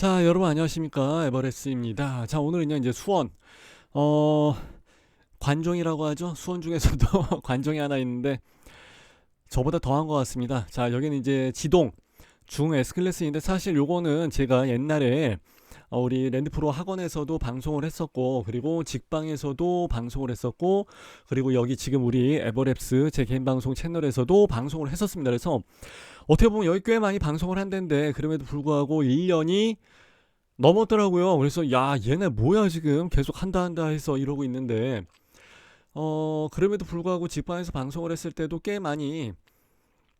자, 여러분 안녕하십니까? 에버레스입니다. 자, 오늘은요, 이제 수원, 어, 관종이라고 하죠? 수원 중에서도 관종이 하나 있는데, 저보다 더한 것 같습니다. 자, 여기는 이제 지동, 중 S클래스인데, 사실 요거는 제가 옛날에 어, 우리 랜드프로 학원에서도 방송을 했었고, 그리고 직방에서도 방송을 했었고, 그리고 여기 지금 우리 에버랩스 제 개인 방송 채널에서도 방송을 했었습니다. 그래서 어떻게 보면 여기 꽤 많이 방송을 한 데인데, 그럼에도 불구하고 1년이 넘었더라고요. 그래서 야, 얘네 뭐야 지금 계속 한다 한다 해서 이러고 있는데, 어, 그럼에도 불구하고 직방에서 방송을 했을 때도 꽤 많이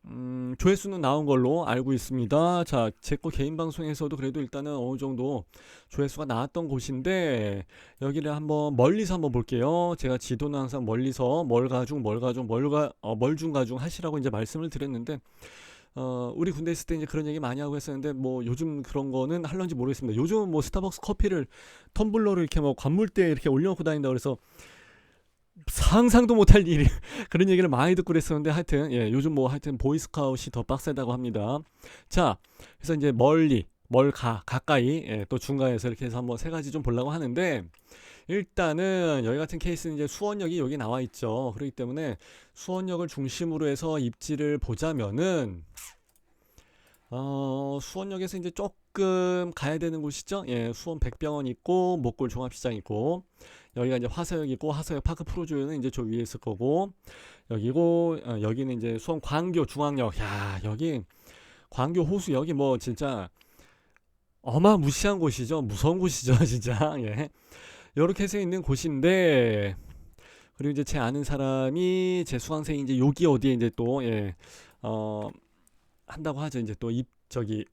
음, 조회수는 나온 걸로 알고 있습니다. 자, 제 거 개인 방송에서도 그래도 일단은 어느 정도 조회수가 나왔던 곳인데 여기를 한번 멀리서 한번 볼게요. 제가 지도는 항상 멀리서 뭘 가중 뭘 가중 뭘가 어, 멀중 가중 하시라고 이제 말씀을 드렸는데 어, 우리 군대 있을 때 이제 그런 얘기 많이 하고 했었는데 뭐 요즘 그런 거는 할런지 모르겠습니다. 요즘은 뭐 스타벅스 커피를 텀블러를 이렇게 뭐 관물대에 이렇게 올려놓고 다닌다 그래서 상상도 못할 일이 그런 얘기를 많이 듣고 그랬었는데 하여튼 예, 요즘 뭐 하여튼 보이스카웃이 더 빡세다고 합니다. 자, 그래서 이제 멀리 멀가 가까이 예, 또 중간에서 이렇게 해서 한번 세 가지 좀 보려고 하는데 일단은 여기 같은 케이스는 이제 수원역이 여기 나와 있죠. 그렇기 때문에 수원역을 중심으로 해서 입지를 보자면은 어, 수원역에서 이제 조금 가야 되는 곳이죠. 예, 수원 백병원 있고 목골 종합시장 있고 여기가 이제 화서역 있고 화서역 파크 프로조는 이제 저 위에 있을 거고 여기고 어, 여기는 이제 수원 광교 중앙역. 야, 여기 광교 호수 여기 뭐 진짜 어마무시한 곳이죠. 무서운 곳이죠, 진짜. 예. 요렇게 해서 있는 곳인데 그리고 이제 제 아는 사람이 제 수강생이 이제 여기 어디에 이제 또 예. 어 한다고 하죠. 이제 또 입 저기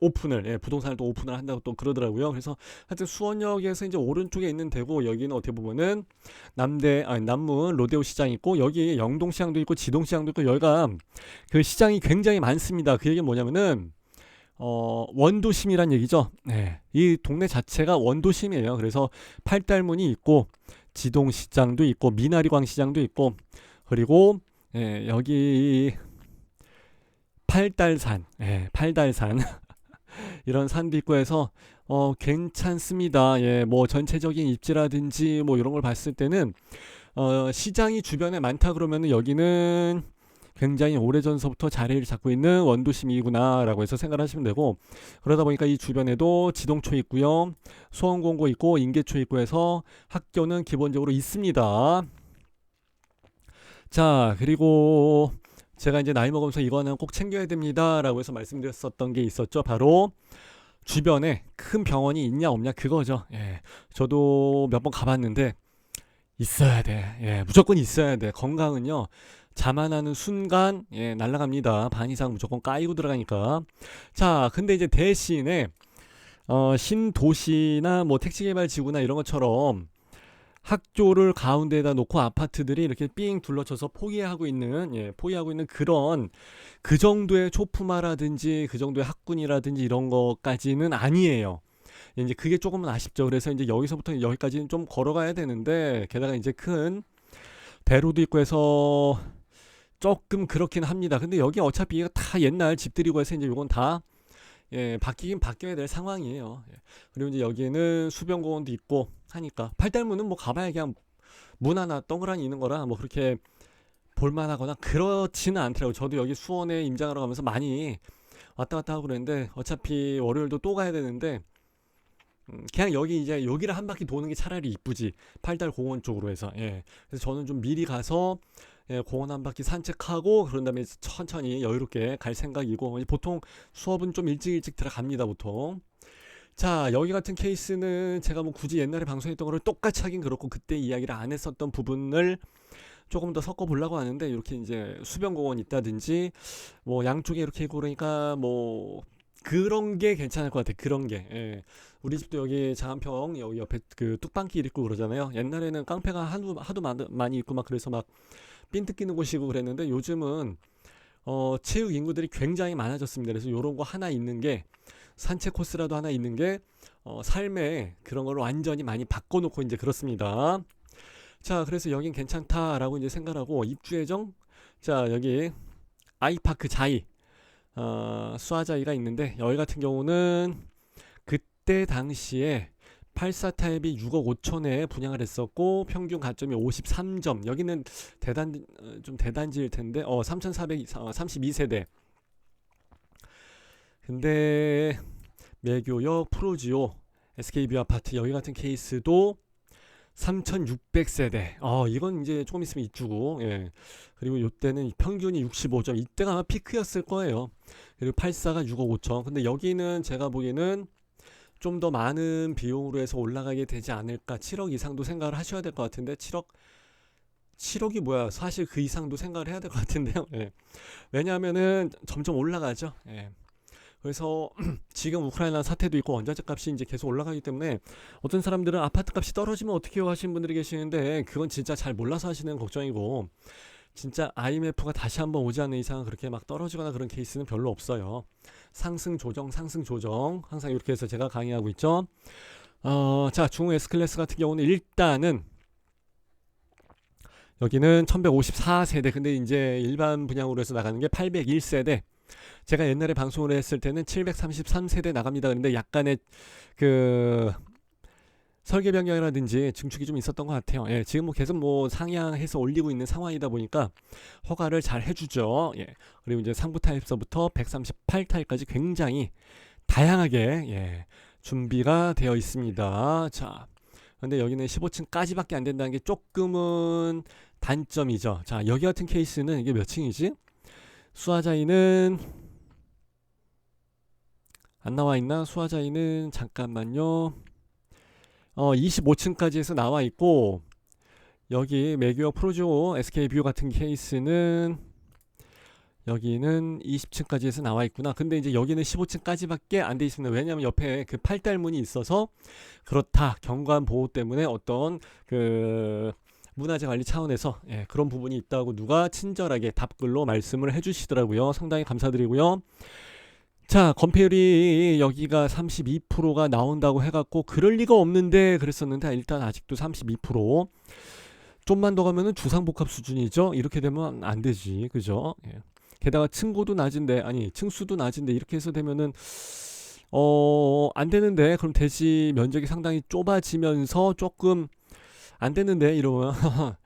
오픈을 예, 부동산을 또 오픈을 한다고 또 그러더라고요. 그래서 하여튼 수원역에서 이제 오른쪽에 있는 데고 여기는 어떻게 보면은 남대 아니 남문 로데오 시장 있고 여기 영동 시장도 있고 지동 시장도 있고 여기가 그 시장이 굉장히 많습니다. 그 얘기는 뭐냐면은 어, 원도심이란 얘기죠. 네. 이 동네 자체가 원도심이에요. 그래서 팔달문이 있고 지동 시장도 있고 미나리광 시장도 있고 그리고 예, 여기 팔달산, 예, 팔달산 이런 해서 어 괜찮습니다. 예, 뭐 전체적인 입지라든지 뭐 이런 걸 봤을 때는 어 시장이 주변에 많다 그러면은 여기는 굉장히 오래전서부터 자리를 잡고 있는 원도심이구나라고 해서 생각을 하시면 되고 그러다 보니까 이 주변에도 지동초 있고요. 수원공고 있고 인계초 있고 해서 학교는 기본적으로 있습니다. 자, 그리고 제가 이제 나이 먹으면서 이거는 꼭 챙겨야 됩니다라고 해서 말씀드렸었던 게 있었죠. 바로 주변에 큰 병원이 있냐 없냐 그거죠. 예. 저도 몇 번 가봤는데 있어야 돼. 예, 무조건 있어야 돼. 건강은요. 자만하는 순간 예, 날아갑니다. 반 이상 무조건 까이고 들어가니까. 자, 근데 이제 대신에 어, 신도시나 뭐 택지개발지구나 이런 것처럼 학교를 가운데에다 놓고 아파트들이 이렇게 삥 둘러쳐서 포위하고 있는 예, 포위하고 있는 그런 그 정도의 초품화라든지 그 정도의 학군이라든지 이런 것까지는 아니에요. 이제 그게 조금은 아쉽죠. 그래서 이제 여기서부터 여기까지는 좀 걸어가야 되는데 게다가 이제 큰 대로도 있고 해서 조금 그렇긴 합니다. 근데 여기 어차피 다 옛날 집들이고 해서 이제 요건 다 예, 바뀌긴 바뀌어야 될 상황이에요. 예. 그리고 이제 여기에는 수변공원도 있고 하니까 팔달문은 뭐 가봐야 그냥 문 하나 동그라니 있는 거라 뭐 그렇게 볼만하거나 그렇지는 않더라고요. 저도 여기 수원에 임장하러 가면서 많이 왔다 갔다 하고 그랬는데 어차피 월요일도 또 가야 되는데 음, 그냥 여기 이제 여기를 한 바퀴 도는 게 차라리 이쁘지 팔달 공원 쪽으로 해서 예 그래서 저는 좀 미리 가서 예, 공원 한 바퀴 산책하고 그런 다음에 천천히 여유롭게 갈 생각이고 보통 수업은 좀 일찍 일찍 들어갑니다 보통. 자 여기 같은 케이스는 제가 뭐 굳이 옛날에 방송했던 거를 똑같이 하긴 그렇고 그때 이야기를 안 했었던 부분을 조금 더 섞어 보려고 하는데 이렇게 이제 수변공원 있다든지 뭐 양쪽에 이렇게 있고 그러니까 뭐 그런 게 괜찮을 것 같아 그런 게. 예. 우리 집도 여기 장안평 여기 옆에 그 뚝방길 있고 그러잖아요. 옛날에는 깡패가 하도 하도 많이 있고 막 그래서 막 핀트 끼는 곳이고 그랬는데 요즘은 어, 체육 인구들이 굉장히 많아졌습니다. 그래서 이런 거 하나 있는 게 산책 코스라도 하나 있는 게 어, 삶에 그런 걸 완전히 많이 바꿔놓고 이제 그렇습니다. 자, 그래서 여긴 괜찮다라고 이제 생각하고 입주 예정. 자, 여기 아이파크 자이 어, 수아자이가 있는데 여기 같은 경우는 이때 당시에 84 타입이 6억 5천에 분양을 했었고 평균 가점이 53점. 여기는 대단 어, 좀 대단지일 텐데 어 3,432세대. 근데 매교역 프로지오 SK뷰 아파트 여기 같은 케이스도 3,600세대. 어, 이건 이제 조금 있으면 입주고, 예. 그리고 요때는 평균이 65점. 이때가 아마 피크였을 거예요. 그리고 84가 6억 5천. 근데 여기는 제가 보기에는 좀 더 많은 비용으로 해서 올라가게 되지 않을까. 7억 이상도 생각을 하셔야 될 것 같은데, 7억, 7억이 뭐야. 사실 그 이상도 생각을 해야 될 것 같은데요. 예. 왜냐하면은 점점 올라가죠. 예. 그래서 지금 우크라이나 사태도 있고 원자재 값이 이제 계속 올라가기 때문에 어떤 사람들은 아파트 값이 떨어지면 어떻게 해요 하시는 분들이 계시는데 그건 진짜 잘 몰라서 하시는 걱정이고 진짜 IMF가 다시 한번 오지 않는 이상 그렇게 막 떨어지거나 그런 케이스는 별로 없어요. 상승 조정, 상승 조정 항상 이렇게 해서 제가 강의하고 있죠. 어, 자 중흥 S 클래스 같은 경우는 일단은 여기는 1154세대 근데 이제 일반 분양으로 해서 나가는 게 801세대 제가 옛날에 방송을 했을 때는 733세대 나갑니다. 그런데 약간의 그 설계 변경이라든지 증축이 좀 있었던 것 같아요. 예, 지금 뭐 계속 뭐 상향해서 올리고 있는 상황이다 보니까 허가를 잘 해주죠. 예, 그리고 이제 상부 타입서부터 138 타입까지 굉장히 다양하게 예, 준비가 되어 있습니다. 자, 근데 여기는 15층까지밖에 안 된다는 게 조금은 단점이죠. 자, 여기 같은 케이스는 이게 몇 층이지? 수화자인은 안 나와 있나? 수화자인은 잠깐만요. 어, 25층까지 해서 나와 있고 여기 매규역 프로조 SK뷰 같은 케이스는 여기는 20층까지 해서 나와 있구나. 근데 이제 여기는 15층까지밖에 안 돼 있습니다. 왜냐하면 옆에 그 팔달문이 있어서 그렇다. 경관 보호 때문에 어떤 그 문화재 관리 차원에서 예, 그런 부분이 있다고 누가 친절하게 답글로 말씀을 해주시더라고요. 상당히 감사드리고요. 자, 건폐율이 여기가 32%가 나온다고 해갖고 그럴 리가 없는데 그랬었는데 일단 아직도 32%. 좀만 더 가면은 주상복합 수준이죠. 이렇게 되면 안 되지, 그죠? 예. 게다가 층고도 낮은데 아니 층수도 낮은데 이렇게 해서 되면은 어 안 되는데 그럼 대지 면적이 상당히 좁아지면서 조금 안 되는데 이러면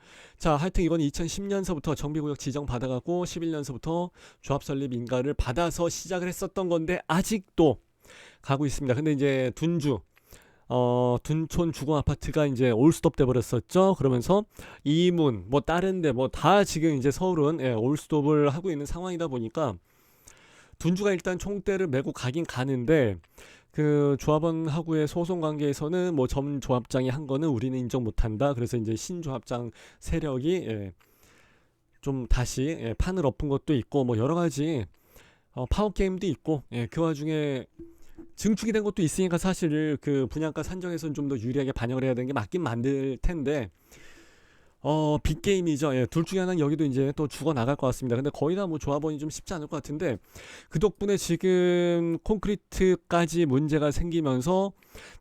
자 하여튼 이건 2010년서부터 정비구역 지정 받아갖고 11년서부터 조합 설립 인가를 받아서 시작을 했었던 건데 아직도 가고 있습니다. 근데 이제 둔주 어 둔촌 주거 아파트가 이제 올스톱 돼 버렸었죠. 그러면서 이문 뭐 다른데 뭐 다 지금 이제 서울은 예, 올스톱을 하고 있는 상황이다 보니까 둔주가 일단 총대를 메고 가긴 가는데 그 조합원하고의 소송 관계에서는 뭐 전 조합장이 한 거는 우리는 인정 못한다. 그래서 이제 신조합장 세력이 예, 좀 다시 예, 판을 엎은 것도 있고 뭐 여러 가지 어, 파워 게임도 있고 예, 그 와중에 증축이 된 것도 있으니까 사실 그 분양가 산정에서는 좀 더 유리하게 반영을 해야 되는 게 맞긴 만들 텐데 어 빅게임이죠. 예, 둘 중에 하나는 여기도 이제 또 죽어 나갈 것 같습니다. 근데 거의 다 뭐 조합원이 좀 쉽지 않을 것 같은데 그 덕분에 지금 콘크리트까지 문제가 생기면서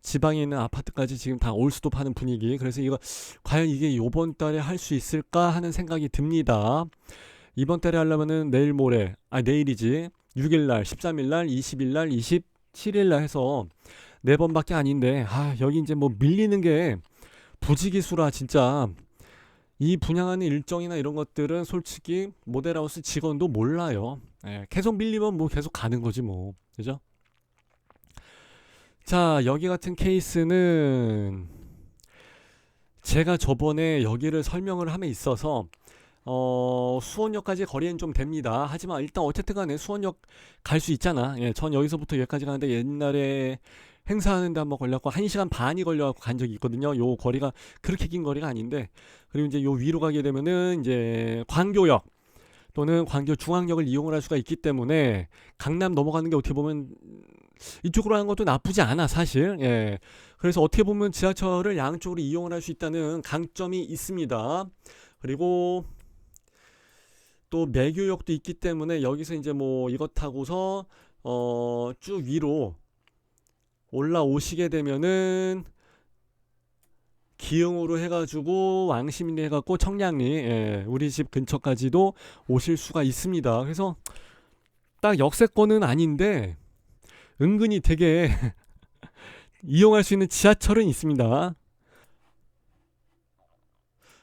지방에 있는 아파트까지 지금 다 하는 분위기. 그래서 이거 과연 이게 요번 달에 할 수 있을까 하는 생각이 듭니다. 이번 달에 하려면은 내일 모레, 아 내일이지. 6일 날, 13일 날, 20일 날, 27일 날 해서 네 번밖에 아닌데 아, 여기 이제 뭐 밀리는 게 부지기수라 진짜 이 분양하는 일정이나 이런 것들은 솔직히 모델하우스 직원도 몰라요. 예, 계속 밀리면 뭐 계속 가는 거지 뭐. 그죠? 자, 여기 같은 케이스는 제가 저번에 여기를 설명을 함에 있어서 어, 수원역까지 거리는 좀 됩니다. 하지만 일단 어쨌든 간에 수원역 갈 수 있잖아. 예, 전 여기서부터 여기까지 가는데 옛날에 행사하는데 한번 걸려갖고 1시간 반이 걸려갖고 간 적이 있거든요. 요 거리가 그렇게 긴 거리가 아닌데 그리고 이제 요 위로 가게 되면은 이제 광교역 또는 광교 중앙역을 이용을 할 수가 있기 때문에 강남 넘어가는 게 어떻게 보면 이쪽으로 하는 것도 나쁘지 않아 사실. 예. 그래서 어떻게 보면 지하철을 양쪽으로 이용을 할 수 있다는 강점이 있습니다. 그리고 또 매교역도 있기 때문에 여기서 이제 뭐 이것 타고서 어 쭉 위로 올라오시게 되면은 기흥으로 해가지고 왕십리 해갖고 청량리 예, 우리 집 근처까지도 오실 수가 있습니다. 그래서 딱 역세권은 아닌데 은근히 되게 이용할 수 있는 지하철은 있습니다.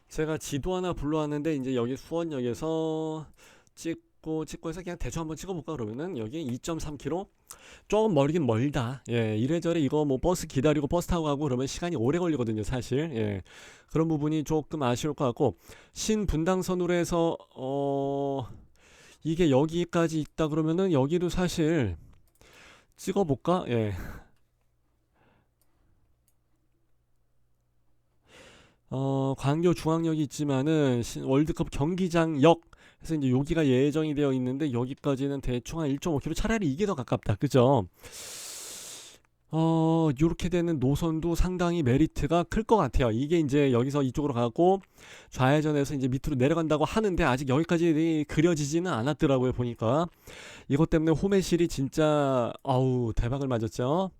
제가 지도 하나 불러왔는데 이제 여기 수원역에서 찍 고 찍고 해서 그냥 대충 한번 찍어볼까 그러면은 여기 2.3km 조금 멀긴 멀다. 예, 이래저래 이거 뭐 버스 기다리고 버스 타고 가고 그러면 시간이 오래 걸리거든요, 사실. 예, 그런 부분이 조금 아쉬울 것 같고 신분당선으로 해서 어 이게 여기까지 있다 그러면은 여기도 사실 찍어볼까? 예. 어, 광교 중앙역이 있지만은 신- 월드컵 경기장역 해서 이제 여기가 예정이 되어 있는데 여기까지는 대충 한 1.5km 차라리 이게 더 가깝다. 그죠? 어, 요렇게 되는 노선도 상당히 메리트가 클 것 같아요. 이게 이제 여기서 이쪽으로 가고 좌회전해서 이제 밑으로 내려간다고 하는데 아직 여기까지 그려지지는 않았더라고요. 보니까 이것 때문에 호매실이 진짜 아우 대박을 맞았죠.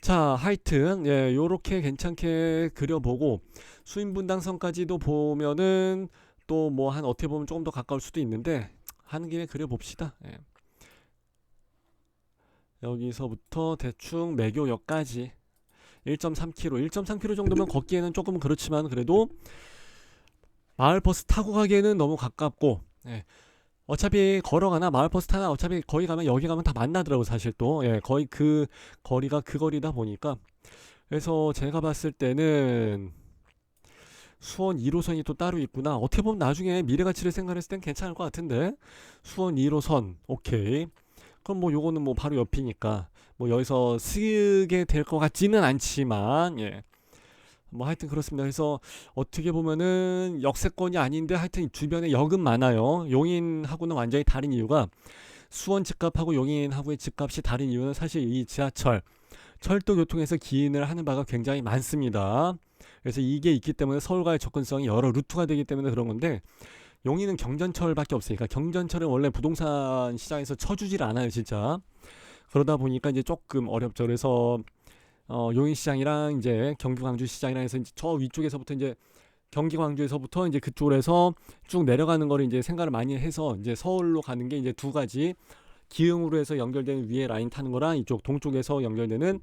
자, 하여튼 예, 요렇게 괜찮게 그려보고 수인분당선까지도 보면은 또 뭐 한 어떻게 보면 조금 더 가까울 수도 있는데 하는 김에 그려봅시다. 예. 여기서부터 대충 매교역까지 1.3km, 1.3km 정도면 걷기에는 조금 그렇지만 그래도 마을 버스 타고 가기에는 너무 가깝고 예. 어차피 걸어가나 마을 버스 타나 어차피 거기 가면 여기 가면 다 만나더라고 사실 또 예, 거의 그 거리가 그 거리다 보니까 그래서 제가 봤을 때는 수원 1호선이 또 따로 있구나 어떻게 보면 나중에 미래 가치를 생각했을 땐 괜찮을 것 같은데 수원 1호선 오케이 그럼 뭐 요거는 뭐 바로 옆이니까 뭐 여기서 쓰게 될 것 같지는 않지만 예. 뭐 하여튼 그렇습니다. 그래서 어떻게 보면은 역세권이 아닌데 하여튼 주변에 역은 많아요. 용인하고는 완전히 다른 이유가 수원 집값하고 용인하고의 집값이 다른 이유는 사실 이 지하철 철도 교통에서 기인을 하는 바가 굉장히 많습니다. 그래서 이게 있기 때문에 서울과의 접근성이 여러 루트가 되기 때문에 그런 건데 용인은 경전철밖에 없으니까 경전철은 원래 부동산 시장에서 쳐주질 않아요, 진짜. 그러다 보니까 이제 조금 어렵죠. 그래서 어, 용인 시장이랑 이제 경기 광주 시장이랑 해서 이제 저 위쪽에서부터 이제 경기 광주에서부터 이제 그쪽으로 해서 쭉 내려가는 거를 이제 생각을 많이 해서 이제 서울로 가는 게 이제 두 가지 기흥으로 해서 연결되는 위에 라인 타는 거랑 이쪽 동쪽에서 연결되는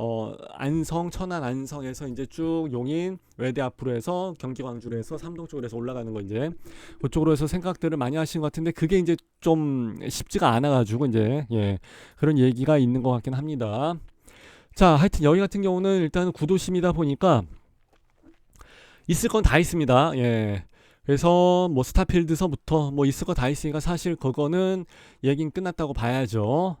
어 안성 천안 안성에서 이제 쭉 용인 외대 앞으로 해서 경기 광주로 해서 삼동 쪽으로 해서 올라가는 거 이제 그쪽으로 해서 생각들을 많이 하신 것 같은데 그게 이제 좀 쉽지가 않아 가지고 이제 예 그런 얘기가 있는 것 같긴 합니다. 자, 하여튼 여기 같은 경우는 일단 구도심이다 보니까 있을 건 다 있습니다. 예. 그래서 뭐 스타필드서부터 뭐 있을 거 다 있으니까 사실 그거는 얘긴 끝났다고 봐야죠.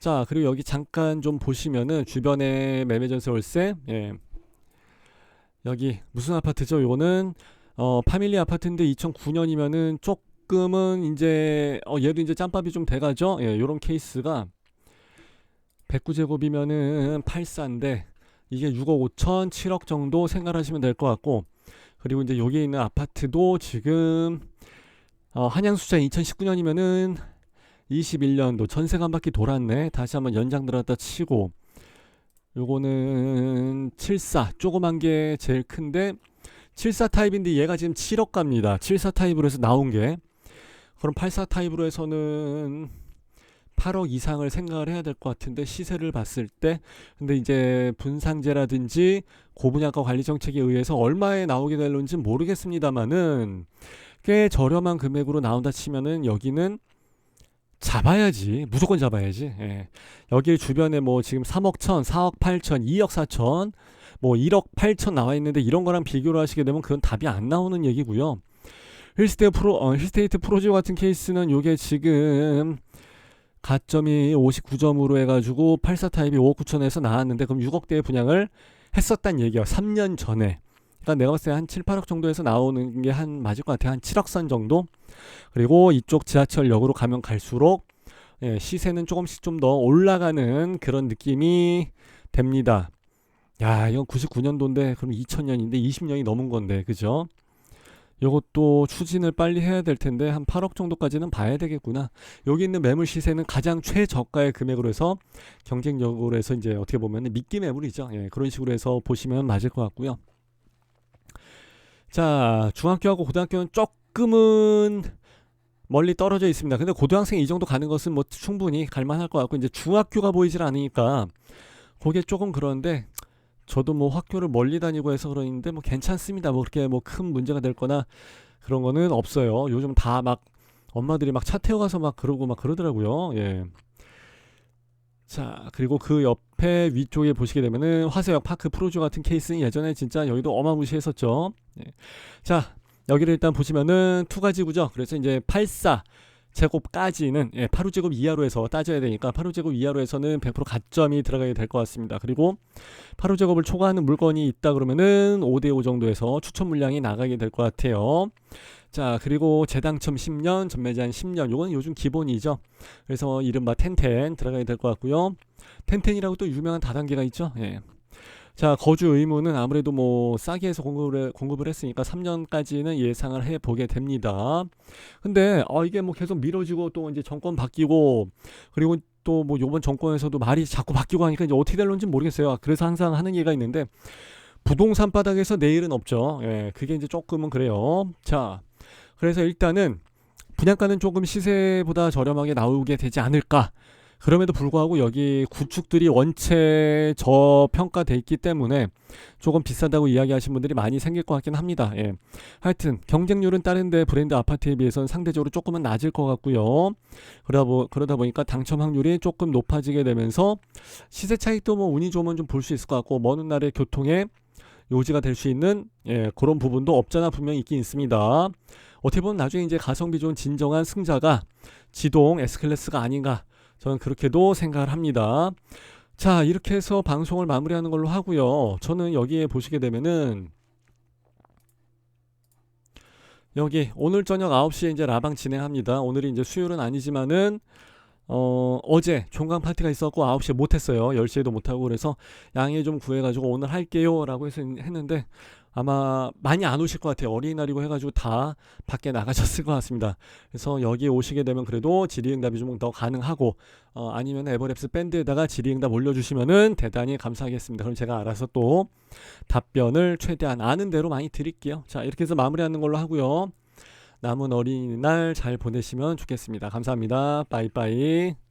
자, 그리고 여기 잠깐 좀 보시면은 주변에 매매 전세 월세, 예. 여기 무슨 아파트죠? 요거는 어 파밀리 아파트인데 2009년이면은 조금은 이제 어 얘도 이제 짬밥이 좀 돼가죠. 예, 요런 케이스가 109제곱이면은 84인데 이게 6억 5천, 7억 정도 생각하시면 될 것 같고 그리고 이제 여기 있는 아파트도 지금 어, 한양수자 2019년이면은 21년도 전세가 한 바퀴 돌았네. 다시 한번 연장 들었다 치고 요거는 74 조그만 게 제일 큰데 74 타입인데 얘가 지금 7억 갑니다. 74 타입으로 해서 나온 게 그럼 84 타입으로 해서는 8억 이상을 생각을 해야 될 것 같은데 시세를 봤을 때 근데 이제 분상제라든지 고분양가 관리 정책에 의해서 얼마에 나오게 될런지 모르겠습니다만은 꽤 저렴한 금액으로 나온다 치면은 여기는 잡아야지 무조건 잡아야지 예. 여기 주변에 뭐 지금 3억 천, 4억 8천, 2억 4천 뭐 1억 8천 나와 있는데 이런 거랑 비교를 하시게 되면 그건 답이 안 나오는 얘기고요 힐스테이트 프로 어, 힐스테이트 프로지오 같은 케이스는 요게 지금 가점이 59점으로 해가지고 84 타입이 5억 9천에서 나왔는데 그럼 6억대의 분양을 했었단 얘기야. 3년 전에. 그러니까 내가 봤을 때 한 7, 8억 정도에서 나오는 게 한 맞을 것 같아. 한 7억 선 정도. 그리고 이쪽 지하철역으로 가면 갈수록 예, 시세는 조금씩 좀 더 올라가는 그런 느낌이 됩니다. 야, 이건 99년도인데 그럼 2000년인데 20년이 넘은 건데. 그죠? 요것도 추진을 빨리 해야 될 텐데 한 8억 정도까지는 봐야 되겠구나. 여기 있는 매물 시세는 가장 최저가의 금액으로 해서 경쟁력으로 해서 이제 어떻게 보면 미끼 매물이죠. 예, 그런 식으로 해서 보시면 맞을 것 같고요. 자, 중학교하고 고등학교는 조금은 멀리 떨어져 있습니다. 근데 고등학생 이 정도 가는 것은 뭐 충분히 갈만할 것 같고 이제 중학교가 보이질 않으니까 그게 조금 그런데 저도 뭐 학교를 멀리 다니고 해서 그러는데 뭐 괜찮습니다. 뭐 그렇게 뭐 큰 문제가 될 거나 그런 거는 없어요. 요즘 다 막 엄마들이 막 차 태워 가서 막 그러고 막 그러더라고요. 예. 자, 그리고 그 옆에 위쪽에 보시게 되면은 화서역 파크 프로주 같은 케이스는 예전에 진짜 여기도 어마무시했었죠. 예. 자, 여기를 일단 보시면은 두 가지 구죠. 그래서 이제 84 제곱까지는 예, 8호제곱 이하로 해서 따져야 되니까 8호제곱 이하로 해서는 100% 가점이 들어가게 될 것 같습니다. 그리고 8호제곱을 초과하는 물건이 있다 그러면은 5대5 정도에서 추천 물량이 나가게 될 것 같아요. 자, 그리고 재당첨 10년, 전매제한 10년. 요건 요즘 기본이죠. 그래서 이른바 텐텐 들어가게 될것 같고요. 텐텐이라고 또 유명한 다단계가 있죠. 예. 자, 거주 의무는 아무래도 뭐 싸게 해서 공급을, 공급을 했으니까 3년까지는 예상을 해 보게 됩니다. 근데 어 이게 뭐 계속 미뤄지고 또 이제 정권 바뀌고 그리고 또 뭐 요번 정권에서도 말이 자꾸 바뀌고 하니까 이제 어떻게 될런지 모르겠어요. 그래서 항상 하는 얘기가 있는데 부동산 바닥에서 내일은 없죠. 예, 그게 이제 조금은 그래요. 자, 그래서 일단은 분양가는 조금 시세보다 저렴하게 나오게 되지 않을까. 그럼에도 불구하고 여기 구축들이 원체 저평가돼 있기 때문에 조금 비싸다고 이야기하시는 분들이 많이 생길 것 같긴 합니다. 예. 하여튼 경쟁률은 다른데 브랜드 아파트에 비해서는 상대적으로 조금은 낮을 것 같고요. 그러다, 보, 그러다 보니까 당첨 확률이 조금 높아지게 되면서 시세 차익도 뭐 운이 좋으면 좀 볼 수 있을 것 같고 먼 훗날에 교통에 요지가 될 수 있는 예, 그런 부분도 없잖아 분명히 있긴 있습니다. 어떻게 보면 나중에 이제 가성비 좋은 진정한 승자가 지동 S클래스가 아닌가 저는 그렇게도 생각을 합니다. 자, 이렇게 해서 방송을 마무리하는 걸로 하고요. 저는 여기에 보시게 되면은 여기 오늘 저녁 9시에 이제 라방 진행합니다. 오늘이 이제 수요일은 아니지만은 어, 어제 종강 파티가 있었고 9시에 못 했어요. 10시에도 못 하고 그래서 양해 좀 구해 가지고 오늘 할게요 라고 해서 했는데 아마 많이 안 오실 것 같아요. 어린이날이고 해가지고 다 밖에 나가셨을 것 같습니다. 그래서 여기 오시게 되면 그래도 질의응답이 좀 더 가능하고 어, 아니면 에버랩스 밴드에다가 질의응답 올려주시면은 대단히 감사하겠습니다. 그럼 제가 알아서 또 답변을 최대한 아는 대로 많이 드릴게요. 자 이렇게 해서 마무리하는 걸로 하고요. 남은 어린이날 잘 보내시면 좋겠습니다. 감사합니다. 빠이빠이.